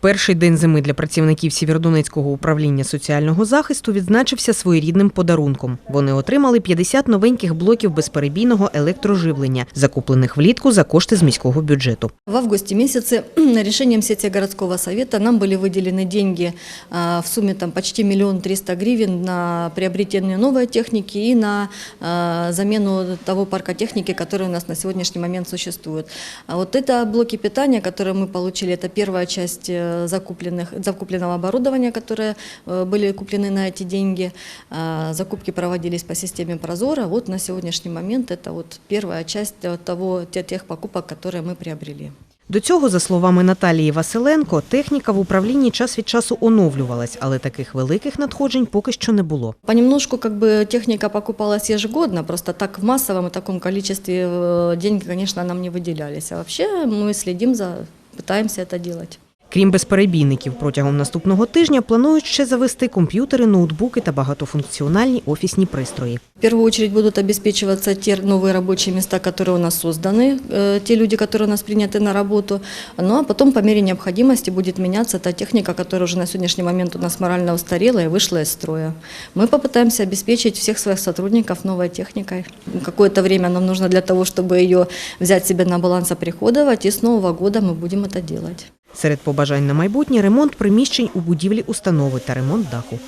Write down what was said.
Перший день зими для працівників Сєвєродонецького управління соціального захисту відзначився своєрідним подарунком. Вони отримали 50 новеньких блоків безперебійного електроживлення, закуплених влітку за кошти з міського бюджету. В августе месяце решением сети городского совета нам были выделены деньги а, в сумме там, почти миллион триста гривен на приобретение новой техники и на а, замену того парка техники, который у нас на сегодняшний момент существует. А вот это блоки питания, которые мы получили, это первая часть э, закупленных, закупленного оборудования, которые э, были куплены на эти деньги. А, Закупки проводились по системе Прозора. Вот на сегодняшний момент это вот первая часть э, того, те- тех покупок, которые мы приобрели. До цього, за словами Наталії Василенко, техніка в управлінні час від часу оновлювалась, але таких великих надходжень поки що не було. Понемножку как бы техника покупалась ежегодно, просто так в массовом и таком количестве э, деньги, конечно, нам не выделялись. А вообще мы следим за, пытаемся это делать. Крім безперебійників, протягом наступного тижня планують ще завести комп'ютери, ноутбуки та багатофункціональні офісні пристрої. В первую очередь будут обеспечиваться те новые рабочие места, которые у нас созданы, э, те люди, которые у нас приняты на работу. Ну а потом по мере необходимости будет меняться та техника, которая уже на сегодняшний момент у нас морально устарела и вышла из строя. Мы попытаемся обеспечить всех своих сотрудников новой техникой. Какое-то время нам нужно для того, чтобы ее взять себе на баланс, оприходовать, и с Нового года мы будем это делать. Серед побажань на майбутнє ремонт приміщень у будівлі установи та ремонт даху.